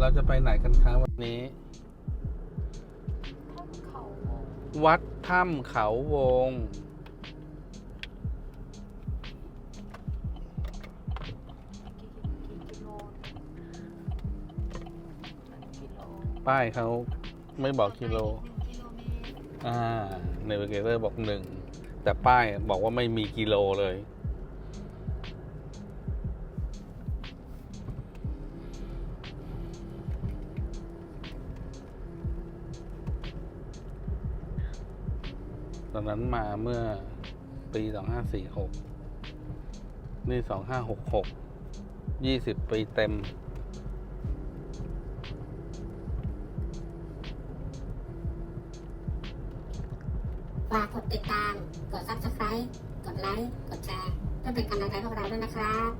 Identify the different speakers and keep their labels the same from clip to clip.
Speaker 1: เราจะไปไหนกันครับวันนี้
Speaker 2: ถ้ำเขาวง
Speaker 1: วัดถ้ำเขาวง
Speaker 2: กี่กี่กิโลมันกิโล
Speaker 1: ป้ายเขาไม่บอกกิโล
Speaker 2: หนึ่งกิโลเมตร
Speaker 1: อ่าเนวิเกเตอร์บอกหนึ่ง แต่ป้ายบอกว่าไม่มีกิโลเลย อนนั้นมาเมื่อปีสองห้าสี่หกนี่สองห้าหกหกยี่สิบปีเต็ม
Speaker 3: ฝากกดติดตาม กด subscribe กดไลค์ กดแชร์เพื่อเป็นกำลังใจพวกเราด้วยนะครับ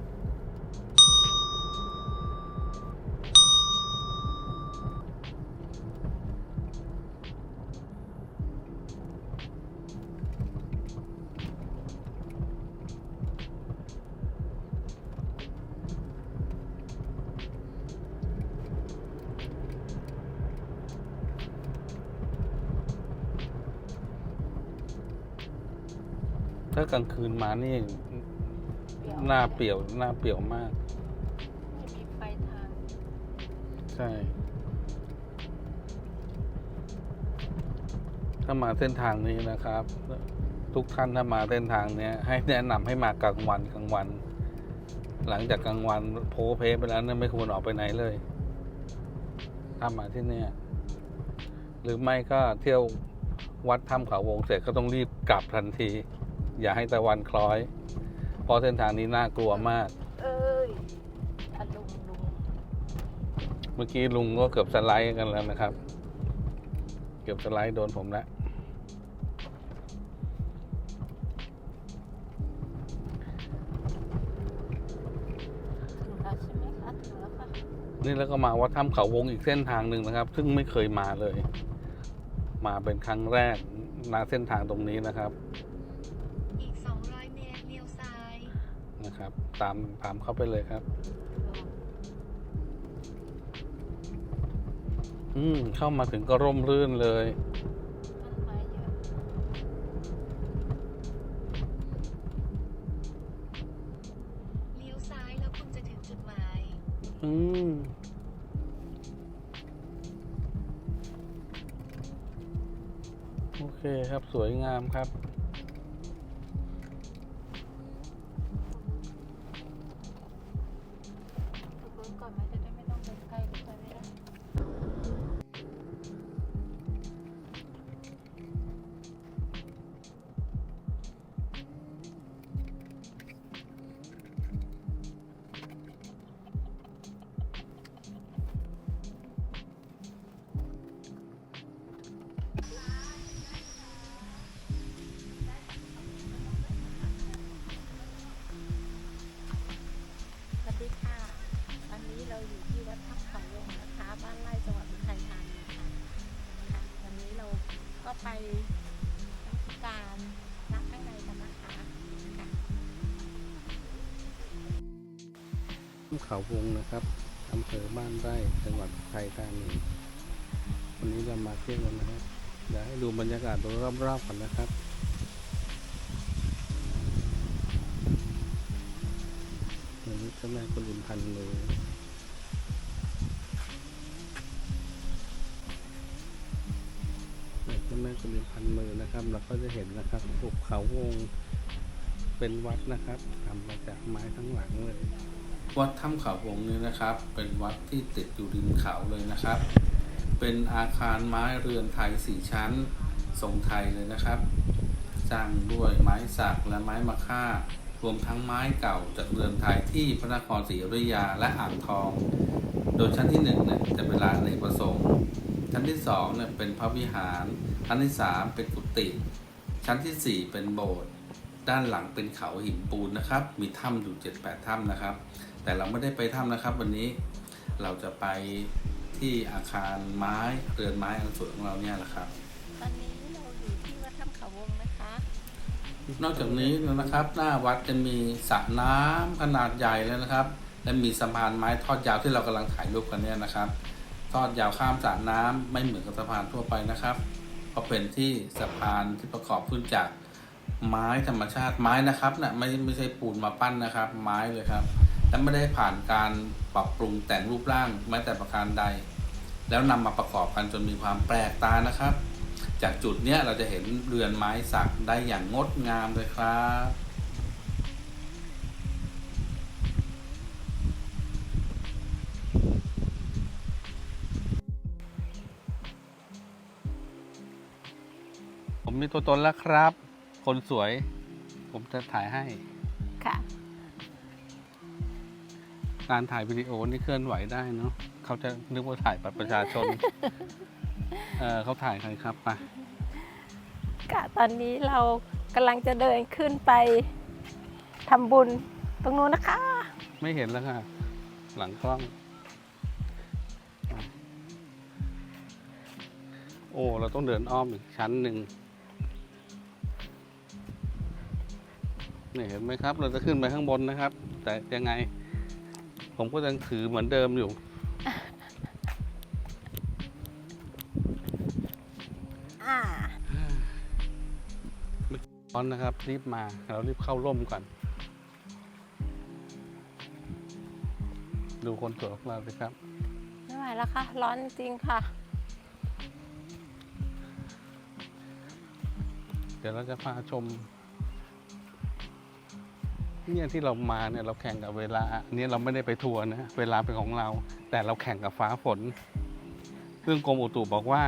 Speaker 1: ถ้ากลางคืนมานี่
Speaker 2: เปรี้ยว
Speaker 1: หน้าเปลี่ยวหน้าเปลี่ยวมาก
Speaker 2: ไม่มีไฟทาง
Speaker 1: ใช่ ถ้ามาเส้นทางนี้นะครับ ทุกท่านถ้ามาเส้นทางเนี้ยให้แนะนำให้มากลางวันกลางวัน หลังจากกลางวันโพเพไปแล้วเนี่ยไม่ควรออกไปไหนเลย ถ้ามาที่เนี่ยหรือไม่ก็เที่ยววัดถ้ำเขาวงเสร็จก็ต้องรีบกลับทันที อย่าให้ตะวันคล้อย เพราะเส้นทางนี้น่ากลัวมาก
Speaker 2: เอ้ยอะลุงลุง
Speaker 1: เมื่อกี้ลุงก็เกือบสไลด์กันแล้วนะครับ เกือบสไลด์โดนผมแล้ว
Speaker 2: ถึงแล้วใช่ไหมคะถึงแล้วค่ะ
Speaker 1: นี่แล้วก็มาวัดถ้ำเขาวงอีกเส้นทางหนึ่งนะครับ ซึ่งไม่เคยมาเลย มาเป็นครั้งแรกนาเส้นทางตรงนี้นะครับ นะครับ ตามตามเข้าไปเลยครับ อืม เข้ามาถึงก็ร่มรื่นเลย
Speaker 2: ต้นไม้เยอะเลี้ยวซ้ายแล้วคุณจะถึงจุดหมาย
Speaker 1: อืมโอเคครับสวยงามครับ เขาวงนะครับอำเภอบ้านไร่จังหวัดอุทัยธานีวันนี้เรามาเที่ยวกันนะครับเดี๋ยวให้ดูบรรยากาศโดยรอบๆกันนะครับอันนี้เจ้าแม่กุลิมพันมือเนี่ยเจ้าแม่กุลิมพันมือนะครับ เราก็จะเห็นนะครับภูเขาวงเป็นวัดนะครับทำมาจากไม้ทั้งหลังเลย วัดถ้ำเขาวงนี้นะครับ เป็นวัดที่ติดอยู่ริมเขาเลยนะครับ เป็นอาคารไม้เรือนไทยสี่ชั้นทรงไทยเลยนะครับสร้างด้วยไม้สักและไม้มะค่ารวมทั้งไม้เก่าจากเรือนไทยที่พระนครศรีอยุธยาและอ่างทอง โดยชั้นที่หนึ่งเนี่ยจะเป็นลานอเนกประสงค์ ชั้นที่สองเนี่ยเป็นพระวิหาร ชั้นที่สามเป็นกุฏิ ชั้นที่สี่เป็นโบสถ์ ด้านหลังเป็นเขาหินปูนนะครับ มีถ้ำอยู่เจ็ดแปดถ้ำนะครับ แต่เราไม่ได้ไปถ้ำนะครับ วันนี้เราจะไปที่อาคารไม้เรือนไม้อันสวยของเราเนี่ยแหละครับ
Speaker 2: ตอนนี้เราอยู่ที่วัดถ้ำเขาวงนะคะ
Speaker 1: นอกจากนี้นะครับ หน้าวัดจะมีสระน้ำขนาดใหญ่เลยนะครับ และมีสะพานไม้ทอดยาวที่เรากำลังถ่ายรูปกันเนี่ยนะครับ ทอดยาวข้ามสระน้ำไม่เหมือนกับสะพานทั่วไปนะครับเพราะเป็นที่สะพานที่ประกอบขึ้นจากไม้ธรรมชาติไม้นะครับนะไม่ไม่ใช่ปูนมาปั้นนะครับ ไม้เลยครับ และไม่ได้ผ่านการปรับปรุงแต่งรูปร่างแม้แต่ประการใด แล้วนำมาประกอบกันจนมีความแปลกตานะครับ จากจุดเนี้ยเราจะเห็นเรือนไม้สักได้อย่างงดงามเลยครับผมมีตัวตนแล้วครับ คนสวย ผมจะถ่ายให้
Speaker 2: ค่ะ
Speaker 1: การถ่ายวิดีโอนี่เคลื่อนไหวได้เนาะเขาจะนึกว่าถ่ายบัตรประชาชน เออเขาถ่ายใครครับไป
Speaker 2: ค่ะตอนนี้เรากำลังจะเดินขึ้นไปทำบุญตรงนู้นนะคะ
Speaker 1: ไม่เห็นแล้วค่ะ หลังกล้อง โอ้ เราต้องเดินอ้อมอีกชั้นหนึ่งนี่เห็นไหมครับ เราจะขึ้นไปข้างบนนะครับ แต่ยังไง ผมก็ยังถือเหมือนเดิมอยู่
Speaker 2: อ่า
Speaker 1: ร้อนนะครับ รีบมา เรารีบเข้าร่มก่อน ดูคนสวยของเราสิครับ
Speaker 2: ไม่ไหวแล้วค่ะ ร้อนจริงๆค่ะ
Speaker 1: เดี๋ยวเราจะพาชม เนี่ยที่เรามาเนี่ยเราแข่งกับเวลาอันนี้เราไม่ได้ไปทัวร์นะเวลาเป็นของเรา แต่เราแข่งกับฟ้าฝน ซึ่งกรมอุตุบอกว่า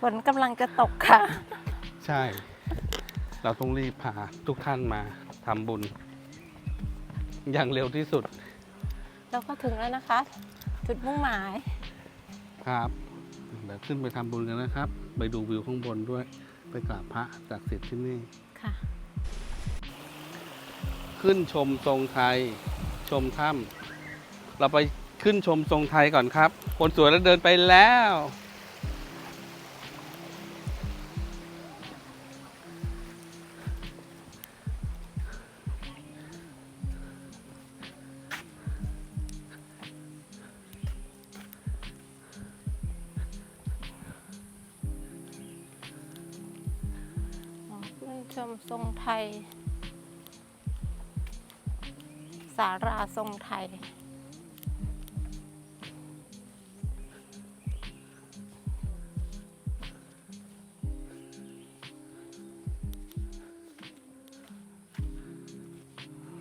Speaker 2: ฝนกำลังจะตกค่ะ
Speaker 1: ใช่ เราต้องรีบพาทุกท่านมาทำบุญ อย่างเร็วที่สุด
Speaker 2: เราก็ถึงแล้วนะคะ จุดมุ่งหมาย
Speaker 1: ครับเดี๋ยวขึ้นไปทำบุญกันนะครับ ไปดูวิวข้างบนด้วย ไปกราบพระจากสิทธิ์ที่นี่
Speaker 2: ค่ะ
Speaker 1: ขึ้นชมทรงไทย ชมถ้ำเราไปขึ้นชมทรงไทยก่อนครับ คนสวยแล้วเดินไปแล้ว
Speaker 2: สาราทรงไทย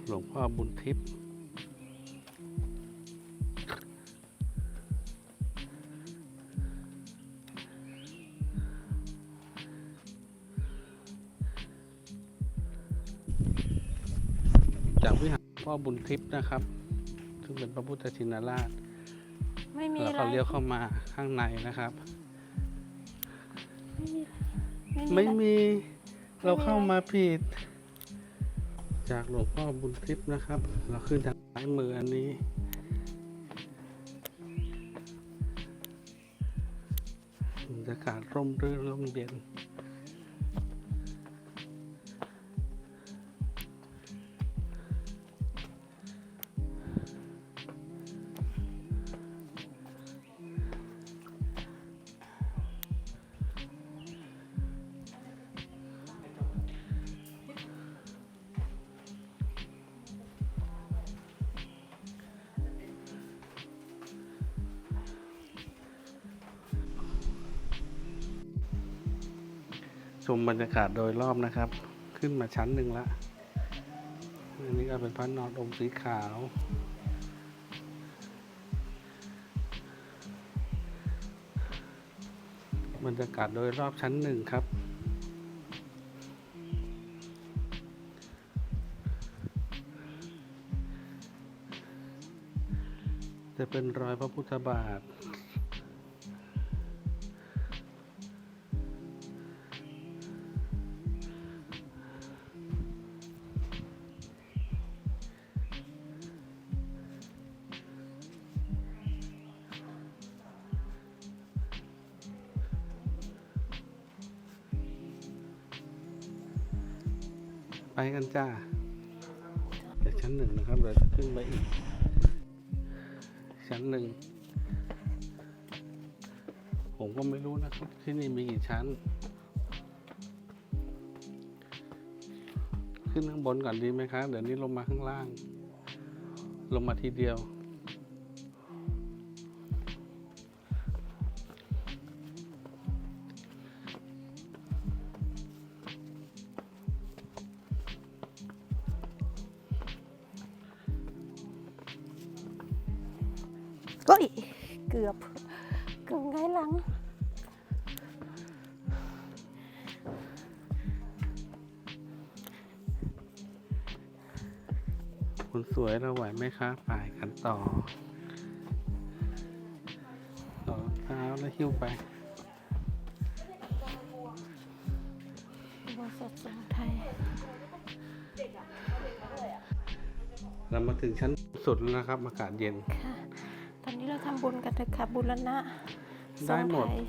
Speaker 1: หลวงพ่อบุญทิพย์จากวิหาร พ่อบุญทิพย์นะครับ ซึ่งเป็นพระพุทธชินราช
Speaker 2: ไม่มี
Speaker 1: แล้ว
Speaker 2: อะไร
Speaker 1: เราเลี้ยวเข้ามาข้างในนะครับ
Speaker 2: ไม่
Speaker 1: ไม่
Speaker 2: มี
Speaker 1: มี เราเข้ามาผิด จากหลวงพ่อบุญทิพย์นะครับ เราขึ้นทางซ้ายมืออันนี้ บรรยากาศร่มรื่นร่มเย็น ชมบรรยากาศโดยรอบนะครับ ขึ้นมาชั้นหนึ่งละอันนี้ก็เป็นพระนอนองค์สีขาว บรรยากาศโดยรอบชั้นหนึ่งครับจะเป็นรอยพระพุทธบาท ไปกันจ้าเดี๋ยวชั้นหนึ่งนะครับเราจะขึ้นไปอีก ชั้นหนึ่ง ผมก็ไม่รู้นะครับ ที่นี่มีกี่ชั้น ขึ้นข้างบนก่อนดีไหมครับ เดี๋ยวนี้ลงมาข้างล่าง ลงมาทีเดียว คุณสวยเราไหวไหมคะไปกันต่อต่อเท้าแล้วหิ้วไป
Speaker 2: บนสดสงไทย
Speaker 1: เรามาถึงชั้นสุดแล้วนะครับ อากาศเย็น
Speaker 2: ค่ะ ตอนนี้เราทำบุญกันเถอะค่ะบุรณะท
Speaker 1: ได้
Speaker 2: รง
Speaker 1: หมด
Speaker 2: ไทย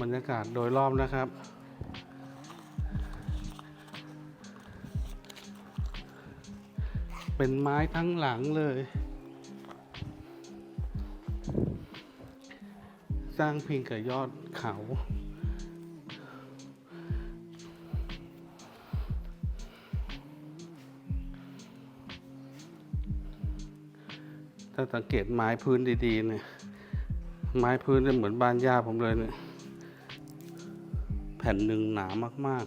Speaker 1: บรรยากาศโดยรอบนะครับ เป็นไม้ทั้งหลังเลย สร้างพิงกับยอดเขา ถ้าสังเกตไม้พื้นดีๆเนี่ย ไม้พื้นเนี่ยเหมือนบ้านย่าผมเลยเนี่ย แผ่นหนึ่งหนามาก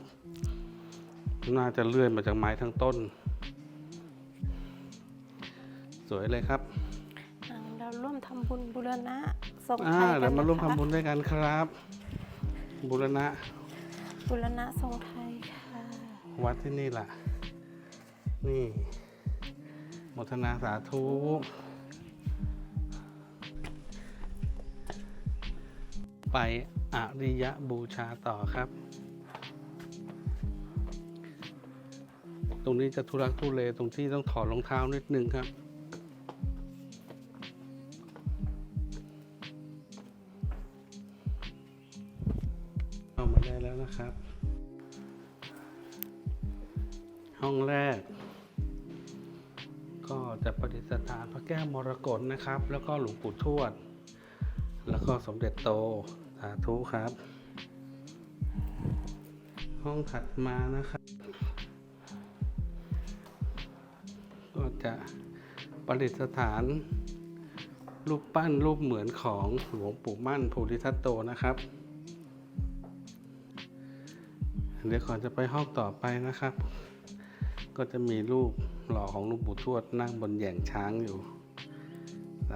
Speaker 1: ๆ น่าจะเลื่อยมาจากไม้ทั้งต้น สวยเลยครับ
Speaker 2: อ่าเราร่วมทำบุญบุรณะทรง
Speaker 1: อ่า
Speaker 2: ไทยกั
Speaker 1: เดี๋ย
Speaker 2: น
Speaker 1: วมาร่วม
Speaker 2: นะคะ
Speaker 1: ทำบุญด้วยกันครับบุรณะ
Speaker 2: บุรณะทรงไทยค่ะ
Speaker 1: วัดที่นี่แหละนี่โมทนาสาธุไปอริยบูชาต่อครับ ตรงนี้จะทุรักทุเลตรงที่ต้องถอดรองเท้านิดนึงครับ นะครับ แล้วก็หลวงปู่ทวด แล้วก็สมเด็จโตสาธุครับ ห้องถัดมานะครับ ก็จะประดิษฐานรูปปั้นรูปเหมือนของหลวงปู่มั่นโพธิทัตโตนะครับเดี๋ยวก่อนจะไปห้องต่อไปนะครับ ก็จะมีรูปหล่อของหลวงปู่ทวดนั่งบนแหย่งช้างอยู่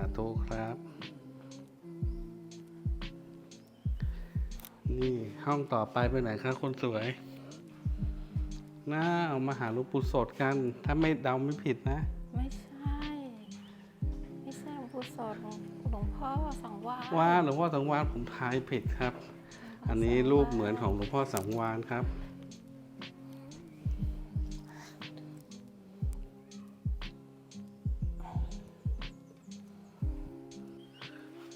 Speaker 1: าธุครับ นี่ห้องต่อไปไปไหนครับคนสวยน่าเอามาหาหลวงปู่สดกัน ถ้าไม่เดาไม่ผิดนะ
Speaker 2: ไม่ใช่ ไม่ใช่หลวงปู่สดหลวงหลวงพ่อสังวาส
Speaker 1: ว่าหลวงพ่อสังวานผมทายผิดครับ อันนี้รูปเหมือนของหลวงพ่อสังวานครับ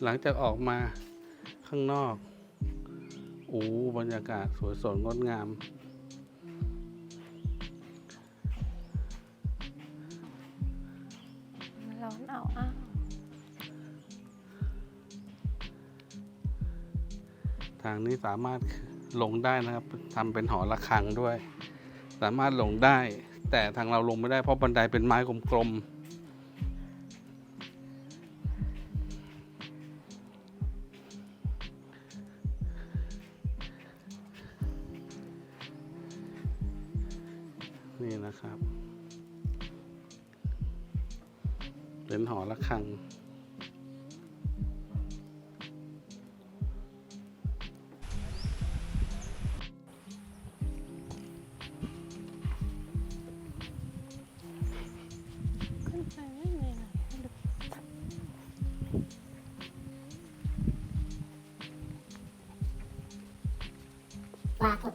Speaker 1: หลังจากออกมาข้างนอกโอ้บรรยากาศสวยสดงดงาม
Speaker 2: มันร้อนเอาอ้าว
Speaker 1: ทางนี้สามารถลงได้นะครับทำเป็นหอระฆังด้วย สามารถลงได้ แต่ทางเราลงไม่ได้เพราะบันไดเป็นไม้กลมๆ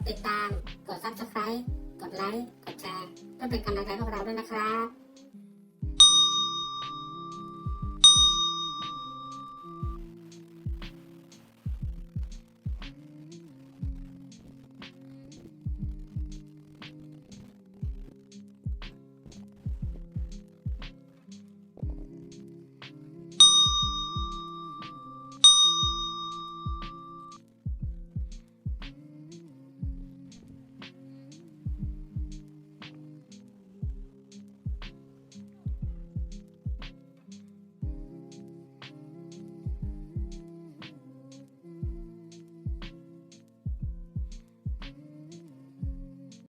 Speaker 3: ติดตาม กด subscribe กดไลค์ กดแชร์เพื่อเป็นกำลังใจพวกเราด้วยนะครับ